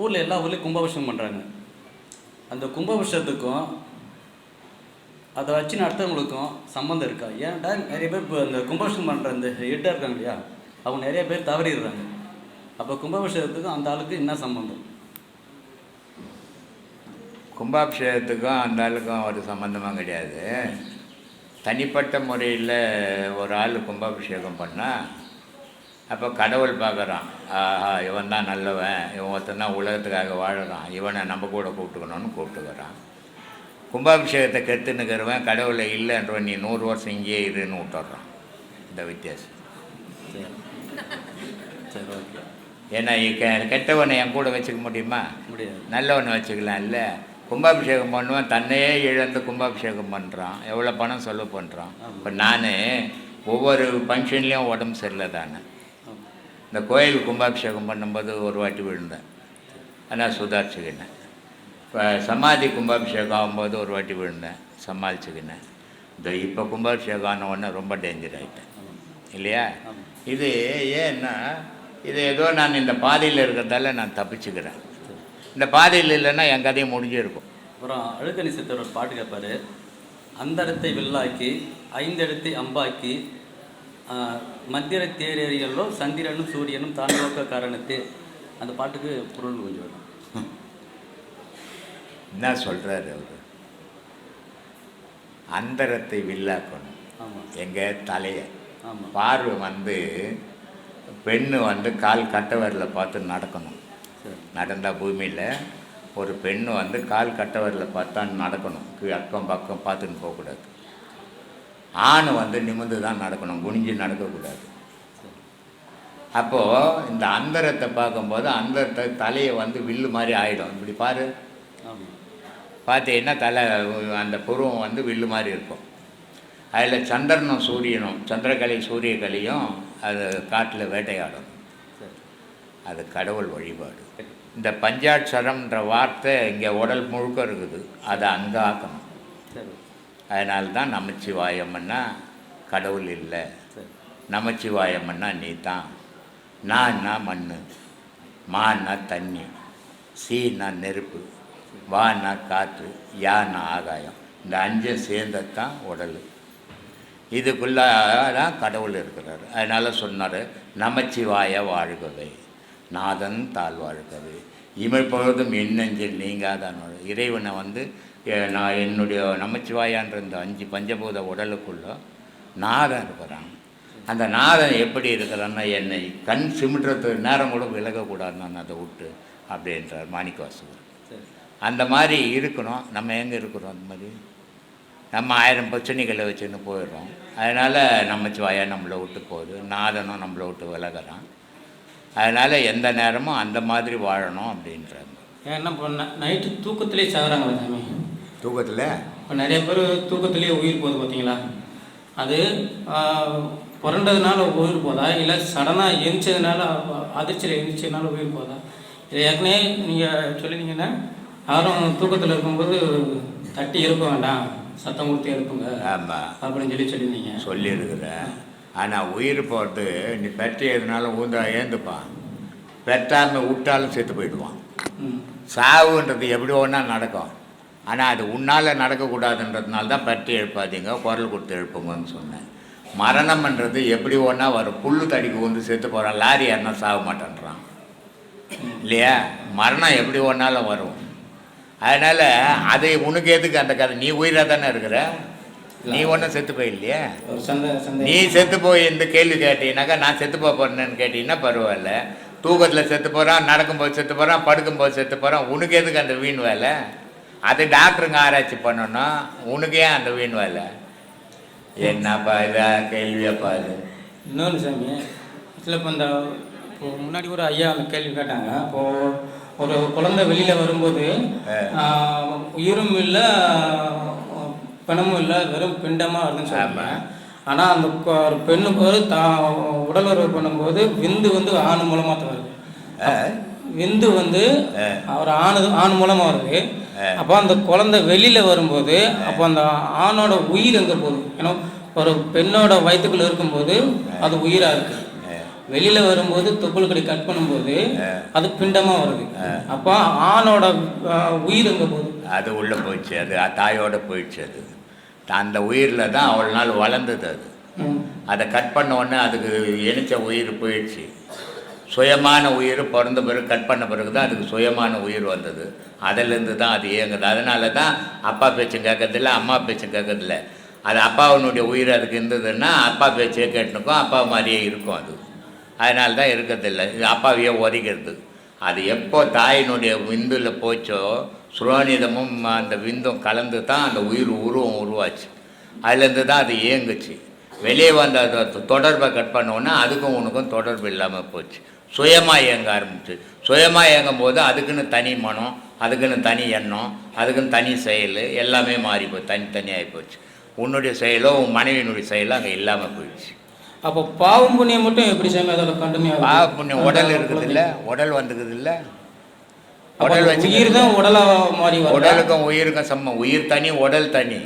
ஊரில் எல்லா ஊர்லேயும் கும்பாபிஷேகம் பண்ணுறாங்க அந்த கும்பாபிஷேகத்துக்கும் அதை வச்சு நடத்துறவங்களுக்கும் சம்மந்தம் இருக்கா? ஏன்டா நிறைய பேர் இப்போ அந்த கும்பாபிஷேகம் பண்ணுற அந்த ஹெட்டாக இருக்காங்க இல்லையா? அவங்க நிறைய பேர் தவறிடுறாங்க. அப்போ கும்பாபிஷேகத்துக்கும் அந்த ஆளுக்கு என்ன சம்மந்தம் கும்பாபிஷேகத்துக்கும் அந்த ஆளுக்கும் ஒரு சம்மந்தமாக கிடையாது. தனிப்பட்ட முறையில் ஒரு ஆள் கும்பாபிஷேகம் பண்ணால் அப்போ கடவுள் பார்க்குறான் ஆஹா இவன் தான் நல்லவன். இவன் ஒருத்தன் தான் உலகத்துக்காக வாழறான். இவனை நம்ம கூட கூப்பிட்டுக்கணும்னு கூப்பிட்டுக்கிறான். கும்பாபிஷேகத்தை கெத்துனுக்கிறவன் கடவுளை இல்லைன்றவன் நீ நூறு வருஷம் இங்கேயே இருன்னு விட்டுறான். இந்த வித்தியாசம். சரி ஓகே. ஏன்னா கெட்டவனை என் கூட வச்சுக்க முடியுமா? முடியாது. நல்லவனை வச்சுக்கலாம் இல்லை? கும்பாபிஷேகம் பண்ணுவேன் தன்னையே இழந்து கும்பாபிஷேகம் பண்ணுறான் எவ்வளோ பணம் செலவு பண்ணுறான் இப்போ நான் ஒவ்வொரு ஃபங்க்ஷன்லேயும் உடம்பு சரியில்லை தானே. இந்த கோயில் கும்பாபிஷேகம் பண்ணும்போது ஒரு வாட்டி விழுந்தேன். ஆனால் சுதாரிச்சுக்கினேன். இப்போ சமாதி கும்பாபிஷேகம் ஆகும்போது ஒரு வாட்டி விழுந்தேன். சமாளிச்சுக்கினேன். இந்த இப்போ கும்பாபிஷேகம் ஆன உடனே ரொம்ப டேஞ்சர் ஆகிட்டேன் இல்லையா? இது ஏன்னா இது ஏதோ நான் இந்த பாதையில் இருக்கிறதால நான் தப்பிச்சுக்கிறேன். இந்த பாதையில் இல்லைன்னா என் கதையும் முடிஞ்சிருக்கும். அப்புறம் அழுக்கணி சித்தர் ஒரு பாட்டு கேட்பார் அந்த இடத்தை வில்லாக்கி ஐந்து இடத்தை அம்பாக்கி ஆஹ், மத்திர தேரேறியல்லோ சந்திரனும் சூரியனும் தான் நோக்க காரணத்தே. அந்த பாட்டுக்கு பொருள் கொஞ்சம் வரும். என்ன சொல்கிறாரு அவர்? அந்தரத்தை வில்லாக்கணும். எங்கள் தலையை. பார்வை வந்து பெண்ணு வந்து கால் கட்ட விரல பார்த்து நடக்கணும். நடந்தால் பூமியில் ஒரு பெண்ணு வந்து கால் கட்ட விரல பார்த்தா நடக்கணும். அக்கம் பக்கம் பார்த்துன்னு போகக்கூடாது. ஆண் வந்து நிமிர்ந்து தான் நடக்கணும் குனிஞ்சு நடக்கக்கூடாது. அப்போது இந்த அந்தரத்தை பார்க்கும்போது அந்தரத்தை தலையை வந்து வில்லு மாதிரி ஆகிடும் இப்படி பாரு. பார்த்தீங்கன்னா தலை அந்த புருவம் வந்து வில்லு மாதிரி இருக்கும். அதில் சந்திரனும் சூரியனும் சந்திரகலை சூரியகலையும் அது காட்டில் வேட்டையாடும். அது கடவுள் வழிபாடு. இந்த பஞ்சாட்சரம்ன்ற வார்த்தை இங்கே உடல் முழுக்க இருக்குது. அதை அங்கே ஆக்கணும். அதனால தான் நமச்சிவாயம்னா கடவுள் இல்லை. நமச்சிவாயம்னா நீ தான் நான்னா மண் மான்னா தண்ணி. சீனா நெருப்பு. வான்னா காற்று. யான்னா ஆகாயம். இந்த அஞ்சும் சேர்ந்தது தான் உடல். இதுக்குள்ளே தான் கடவுள் இருக்கிறார். அதனால் சொன்னார் நமச்சிவாய வாழ்கவே. நாதன் தாழ் வாழ்கவே இமைப்பொழுதும் எண்ணெஞ்சில் நீங்காதான். இறைவனை வந்து நான் என்னுடைய நமச்சிவாயான்ற இந்த அஞ்சு பஞ்சபூத உடலுக்குள்ள நாதன் இருக்கிறான். அந்த நாதன் எப்படி இருக்கிறான்னா என்னை கண் சிமிட்டுறது நேரம் கூட விலகக்கூடாது நான் அதை விட்டு அப்படின்றார் மாணிக்கவாசகர். அந்த மாதிரி இருக்கணும். நம்ம எங்கே இருக்கிறோம் அந்த மாதிரி? நம்ம ஆயிரம் பிரச்சனைகளை வச்சுன்னு போயிடுறோம். அதனால் நமச்சிவாயா நம்மளை விட்டு போகுது. நாதனும் நம்மளை விட்டு விலகிறான். அதனால் எந்த நேரமும் அந்த மாதிரி வாழணும் அப்படின்றாங்க ஏன்னா இப்போ நைட்டு தூக்கத்திலே சாகுறாங்களே சாமி. தூக்கத்தில்? இப்போ நிறைய பேர் தூக்கத்திலேயே உயிர் போகுது பார்த்தீங்களா அது புரண்டதுனால உயிர் போதா? இல்லை சடனாக எரிச்சதுனால அதிர்ச்சியில் எரிச்சதுனால உயிர் போதா? இதை ஏற்கனவே நீங்கள் சொல்லினீங்கன்னா யாரும் தூக்கத்தில் இருக்கும்போது தட்டி எழுப்ப வேண்டாம். சத்தம் கொடுத்து எழுப்புங்க ஆமாம் அப்படின்னு சொல்லி சொல்லியிருந்தீங்க சொல்லியிருக்கிறேன். ஆனால் உயிர் போகிறது நீ பெற்ற எதுனாலும் ஊந்தா ஏந்துப்பான் பெற்றாமல் விட்டாலும் செத்து போயிடுவான். சாவுன்றது எப்படி ஒன்றா நடக்கும். ஆனால் அது உன்னால் நடக்கக்கூடாதுன்றதுனால தான் பற்றி எழுப்பாதீங்க குரல் கொடுத்து எழுப்புங்கன்னு சொன்னேன். மரணம்ன்றது எப்படி ஒன்றா வரும் புல்லு தடிக்கு வந்து செத்து போகிறான் லாரி யாருன்னா சாக மாட்டேன்றான். இல்லையா? மரணம் எப்படி ஒன்றாலும் வரும். அதனால் அது உனக்கு எதுக்கு அந்த கதை? நீ உயிராக தானே இருக்கிற? நீ ஒன்றும் செத்து போயில்லையே? நீ செத்து போய் இந்த கேள்வி கேட்டீங்கன்னாக்கா நான் செத்து போக போறேன்னு கேட்டீங்கன்னா பரவாயில்ல. தூக்கத்தில் செத்து போகிறான் நடக்கும்போது செத்து போகிறான் படுக்கும்போது செத்து போகிறான் உனக்கு எதுக்கு அந்த வீண் வேலை? அது டாக்டருங்க ஆராய்ச்சி பண்ணணும். உனக்கு ஏன் அந்த வீண் வேலை? என்னப்பா இதா கேள்வியாப்பா இது? இன்னொன்று சாமி ஆக்சுவலாக இப்போ இந்த இப்போ முன்னாடி ஒரு ஐயா அந்த கேள்வி கேட்டாங்க. இப்போது ஒரு குழந்தை வெளியில் வரும்போது உயிரும் இல்லை பிணமும் இல்லை வெறும் பிண்டமாக வருதுன்னு சொல்லுவாங்க ஆனால் அந்த ஒரு பெண்ணுக்கு ஒரு தா உடல் உறவு பண்ணும்போது விந்து வந்து ஆண் மூலமாக தான் வருது விந்து வந்து அவர் ஆணு ஆண் மூலமாக வருது. அப்போ அந்த குழந்தை வெளியில் வரும்போது அப்போ அந்த ஆணோட உயிர் எங்கே போகுது? ஏன்னா ஒரு பெண்ணோட வயிற்றுக்குள்ள இருக்கும்போது அது உயிராக இருக்கு. வெளியில் வரும்போது தொப்புள் கடி கட் பண்ணும்போது அது பிண்டமாக வருது. அப்போ ஆணோட உயிர் எங்கே போகுது? அது உள்ளே போயிடுச்சு அது தாயோட போயிடுச்சு அது. அந்த உயிரில் தான் அவ்வளோ நாள் வளர்ந்தது அது. அதை கட் பண்ண உடனே அதுக்கு இணைச்ச உயிர் போயிடுச்சு. சுயமான உயிர் பிறந்த பிறகு கட் பண்ண பிறகு தான் அதுக்கு சுயமான உயிர் வந்தது. அதிலேருந்து தான் அது இயங்குது. அதனால தான் அப்பா பேச்சும் கேட்கறதில்ல அம்மா பேச்சும் கேட்கறதில்ல. அது அப்பாவினுடைய உயிர் அதுக்கு இருந்ததுன்னா அப்பா பேச்சே கேட்டுனுக்கும் அப்பா மாதிரியே இருக்கும் அது. அதனால தான் இருக்கிறதில்ல. இது அப்பாவையே ஒதுக்கிறது அது எப்போ தாயினுடைய விந்துல போச்சோ சுரோனிதமும் அந்த விந்தும் கலந்து தான் அந்த உயிர் உருவம் உருவாச்சு. அதுலேருந்து தான் அது இயங்குச்சு. வெளியே வந்த தொடர்பை கட் பண்ணோன்னா அதுக்கும் உனக்கும் தொடர்பு இல்லாமல் போச்சு. சுயமாக இயங்க ஆரம்பிச்சு. சுயமாக இயங்கும் போது அதுக்குன்னு தனி மனம் அதுக்குன்னு தனி எண்ணம் அதுக்குன்னு தனி செயல் எல்லாமே மாறி போய் தனித்தனியாகி போச்சு. உன்னுடைய செயலோ உன் மனைவியினுடைய செயலோ அங்கே இல்லாமல் போயிடுச்சு. அப்போ பாவம் புண்ணியம் மட்டும் எப்படி சாமி கண்டுமையாக பாவ புண்ணியம் உடல் இருக்குது இல்லை உடல் வந்துக்குது இல்லை? உடல் வச்சு உயிர் தான் உடலா மாறி உடலுக்கும் உயிருக்கும் சமம் உயிர் தனி உடல் தனி.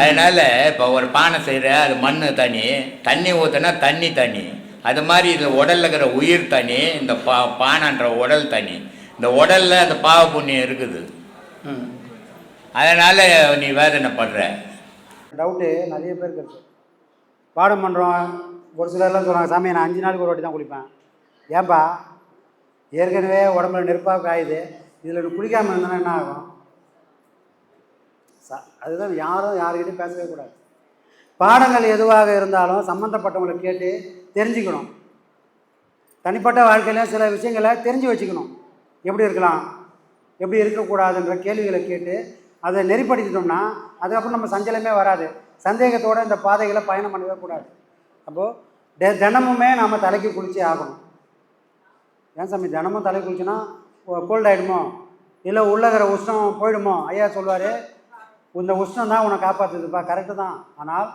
அதனால இப்போ ஒரு பானை செய்கிற அது மண் தனி தண்ணி ஊற்றுனா தண்ணி தனி அது மாதிரி இதில் உடலில் இருக்கிற உயிர் தனி இந்த பா பானைன்ற உடல் தனி இந்த உடலில் அந்த பாவ புண்ணியம் இருக்குது. அதனால் நீ வேதனைப்படுற டவுட்டு நிறைய பேருக்கு இருக்கு. பாடம் பண்ணுறோம் ஒரு சிலர்லாம் சொல்கிறாங்க சாமி நான் அஞ்சு நாளுக்கு ஒரு வாட்டி தான் குளிப்பேன். ஏன்பா? ஏற்கனவே உடம்புல நெருப்பாக காயுது. இதில் குளிக்காமல் இருந்தோன்னா என்ன ஆகும்? அதுதான் யாரும் யாருக்கிட்டையும் பேசவே கூடாது. பாடங்கள் எதுவாக இருந்தாலும் சம்மந்தப்பட்டவங்களை கேட்டு தெரிஞ்சுக்கணும். தனிப்பட்ட வாழ்க்கையில சில விஷயங்களை தெரிஞ்சு வச்சுக்கணும். எப்படி இருக்கலாம்? எப்படி இருக்கக்கூடாதுன்ற கேள்விகளை கேட்டு அதை நெறிப்படுத்திட்டோம்னா அதுக்கப்புறம் நம்ம சஞ்சலமே வராது. சந்தேகத்தோடு இந்த பாதைகளை பயணம் பண்ணவே கூடாது. அப்போது டெ தினமுமே நாம் தலைக்கு குளிச்சே ஆகணும். ஏன் சாமி தினமும் தலை குளிச்சுன்னா கோல்ட் ஆகிடுமோ இல்லை உள்ளகிற உஷ்ணம் போயிடுமோ? ஐயா சொல்லுவார் இந்த உஷ்ணம் தான் உன்னை காப்பாற்றுதுப்பா கரெக்டு தான். ஆனால்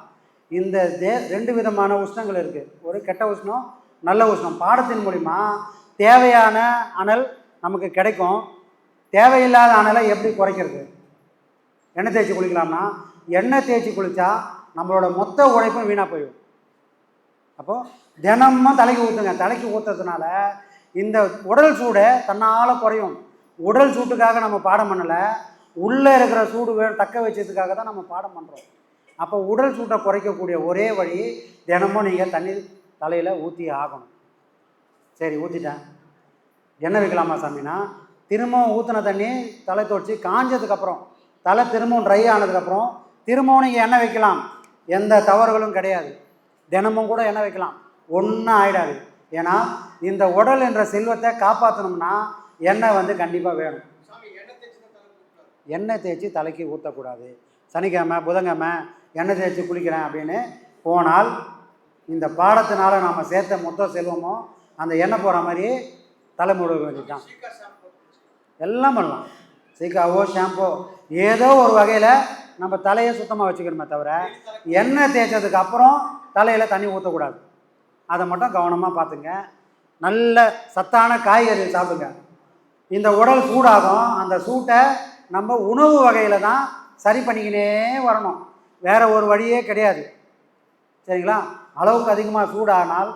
இந்த தே ரெண்டு விதமான உஷ்ணங்கள் இருக்குது ஒரு கெட்ட உஷ்ணம் நல்ல உஷ்ணம். பாடத்தின் மூலிமா தேவையான அனல் நமக்கு கிடைக்கும். தேவையில்லாத அனலை எப்படி குறைக்கிறது? எண்ணெய் தேய்ச்சி குளிக்கலாம்னா எண்ணெய் தேய்ச்சி குளித்தா நம்மளோட மொத்த உழைப்பும் வீணாக போயிடும். அப்போது தினமும் தலைக்கு ஊற்றுங்க தலைக்கு ஊற்றுறதுனால இந்த உடல் சூடு தன்னால் குறையும். உடல் சூட்டுக்காக நம்ம பாடம் பண்ணலை. உள்ளே இருக்கிற சூடு வே தக்க வச்சதுக்காக தான் நம்ம பாடம் பண்ணுறோம் அப்போ உடல் சூட்டை குறைக்கக்கூடிய ஒரே வழி தினமும் நீங்கள் தண்ணி தலையில் ஊற்றி ஆகணும். சரி ஊற்றிட்டேன் எண்ணெய் வைக்கலாமா சாமினா? திரும்பவும் ஊற்றின தண்ணி தலை துவச்சி காஞ்சதுக்கப்புறம் தலை திரும்பவும் ட்ரை ஆனதுக்கப்புறம் திரும்பவும் நீங்கள் எண்ணெய் வைக்கலாம். எந்த தவறுகளும் கிடையாது. தினமும் கூட எண்ணெய் வைக்கலாம். ஒன்றும் ஆயிடாது. ஏன்னா இந்த உடல் என்ற செல்வத்தை காப்பாற்றணும்னா எண்ணெய் வந்து கண்டிப்பாக வேணும். எண்ணெய் தேய்ச்சி தலைக்கு ஊற்றக்கூடாது சனிக்கிழமை புதன்கிழமை எண்ணெய் தேய்ச்சி குளிக்கிறேன் அப்படின்னு போனால் இந்த பாடத்தினால நாம் சேர்த்த மொத்த செல்வமோ அந்த எண்ணெய் போகிற மாதிரி தலைமுடி வேண்டியதுதான் எல்லாம் பண்ணலாம். சீக்காவோ ஷாம்போ ஏதோ ஒரு வகையில் நம்ம தலையை சுத்தமாக வச்சுக்கணுமே தவிர எண்ணெய் தேய்ச்சதுக்கு அப்புறம் தலையில் தண்ணி ஊற்றக்கூடாது அதை மட்டும் கவனமாக பார்த்துங்க. நல்ல சத்தான காய்கறி சாப்பிடுங்க. இந்த உடல் சூடாகும். அந்த சூட்டை நம்ம உணவு வகையில் தான் சரி பண்ணிக்கினே வரணும். வேறு ஒரு வழியே கிடையாது. சரிங்களா? அளவுக்கு அதிகமாக சூடானால்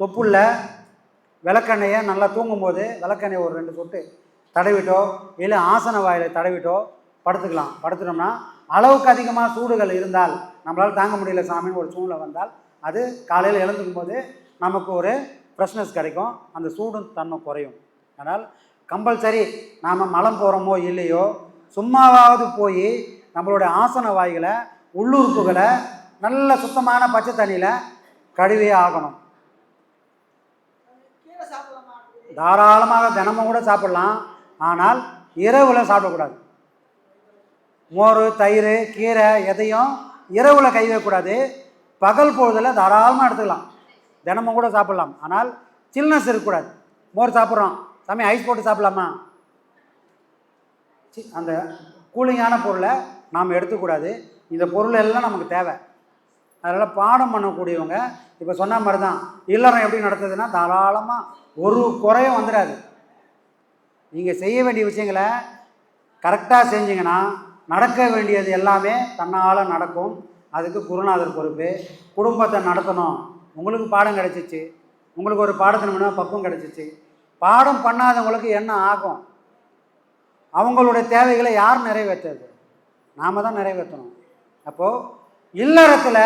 தொப்புள்ள விளக்கெண்ணெயை நல்லா தூங்கும்போது விளக்கெண்ணெய் ஒரு ரெண்டு சொட்டு தடவிட்டோ இல்லை ஆசன வாயில் தடவிட்டோ படுத்துக்கலாம். படுத்துட்டோம்னா அளவுக்கு அதிகமாக சூடுகள் இருந்தால் நம்மளால் தாங்க முடியல சாமின்னு ஒரு சூழ்நிலை வந்தால் அது காலையில் எழுந்துக்கும் போது நமக்கு ஒரு ஃப்ரெஷ்னஸ் கிடைக்கும். அந்த சூடும் தன்மை குறையும். அதனால் கம்பல்சரி நாம் மலம் போகிறோமோ இல்லையோ சும்மாவாவது போய் நம்மளுடைய ஆசன வாய்களை உள்ளுறுப்புகளை நல்ல சுத்தமான பச்சை தண்ணியில் கழுவியே ஆகணும். தாராளமாக தினமும் கூட சாப்பிடலாம். ஆனால் இரவில் சாப்பிடக்கூடாது. மோர் தயிர் கீரை எதையும் இரவில் கை வைக்கக்கூடாது. பகல் பொழுதில் தாராளமாக எடுத்துக்கலாம். தினமும் கூட சாப்பிடலாம். ஆனால் சில்னஸ் இருக்கக்கூடாது. மோர் சாப்பிட்றோம். சாமி ஐஸ் போட்டு சாப்பிடலாமா? அந்த கூலிங்கான பொருளை நாம் எடுத்துக்கூடாது. இந்த பொருள் எல்லாம் நமக்கு தேவை. அதனால் பாடம் பண்ணக்கூடியவங்க இப்போ சொன்ன மாதிரி தான் இல்லறம் எப்படி நடத்துதுன்னா தாராளமாக ஒரு குறையும் வந்துடாது. நீங்கள் செய்ய வேண்டிய விஷயங்களை கரெக்டாக செஞ்சீங்கன்னா நடக்க வேண்டியது எல்லாமே தன்னால் நடக்கும். அதுக்கு குருநாதர் பொறுப்பு. குடும்பத்தை நடத்தணும். உங்களுக்கு பாடம் கிடச்சிச்சு. உங்களுக்கு ஒரு பாடத்தின் மூலமாக பக்குவம் கிடச்சிச்சு. பாடம் பண்ணாதவங்களுக்கு என்ன ஆகும்? அவங்களுடைய தேவைகளை யார் நிறைவேற்றுறது நாம தான் நிறைவேற்றணும். அப்போது இல்லறத்தில்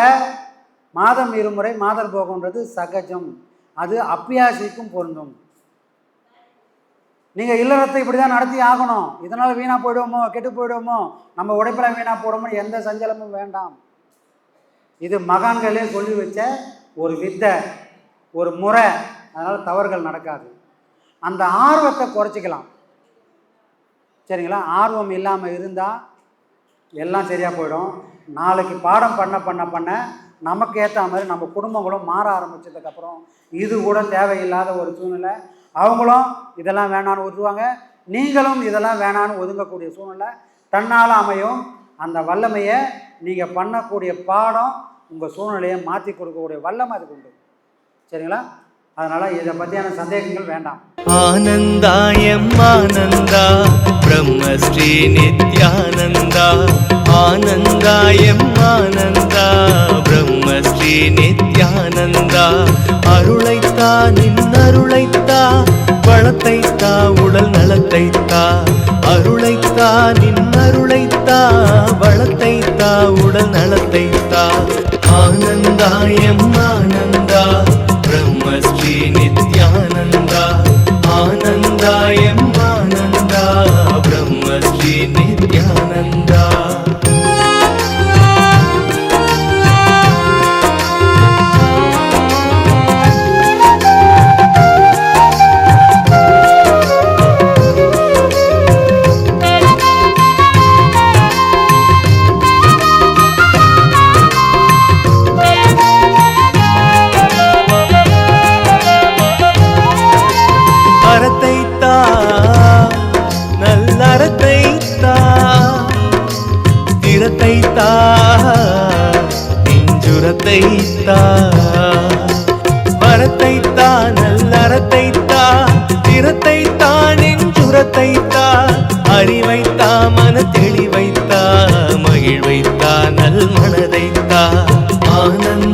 மாதம் இருமுறை மாதர் போகன்றது சகஜம். அது அப்பியாசிக்கும் பொருந்தும். நீங்கள் இல்லறத்தை இப்படி தான் நடத்தி ஆகணும். இதனால் வீணாக போயிடுவோமோ? கெட்டு போயிடுவோமோ? நம்ம உடைப்பில் வீணாக போடுவோமோ எந்த சஞ்சலமும் வேண்டாம். இது மகான்களே சொல்லி வச்ச ஒரு வித்தை ஒரு முறை. அதனால் தவறுகள் நடக்காது. அந்த ஆர்வத்தை குறைச்சிக்கலாம். சரிங்களா? ஆர்வம் இல்லாமல் இருந்தால் எல்லாம் சரியாக போயிடும். நாளைக்கு பாடம் பண்ண பண்ண பண்ண நமக்கு ஏற்ற மாதிரி நம்ம குடும்பங்களும் மாற ஆரம்பிச்சதுக்கப்புறம் இது கூட தேவையில்லாத ஒரு சூழ்நிலை. அவங்களும் இதெல்லாம் வேணான்னு ஒதுவாங்க நீங்களும் இதெல்லாம் வேணான்னு ஒதுங்கக்கூடிய சூழ்நிலை. தன்னால் அமையும். அந்த வல்லமையை நீங்கள் பண்ணக்கூடிய பாடம் உங்கள் சூழ்நிலையை மாற்றி கொடுக்கக்கூடிய வல்லமை அதுக்கு உண்டு. சரிங்களா? அதனால் இதை பற்றியான சந்தேகங்கள் வேண்டாம். ஆனந்தாயம் ஆனந்தா பிரம்மஸ்ரீ நித்யானந்தா. ஆனந்தாயம் ஆனந்தா பிரம்மஸ்ரீ நித்யானந்தா. அருளைத்தா நின் அருளைத்தா வளத்தைத்தா உடல் நலத்தைத்தா. அருளைத்தா நின் அருளைத்தா வளத்தைத்தா உடல் நலத்தைத்தா. ஆனந்தாயம் ஆனந்தா was genius.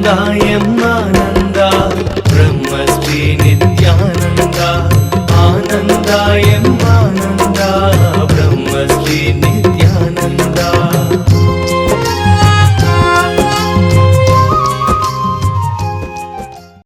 காயம்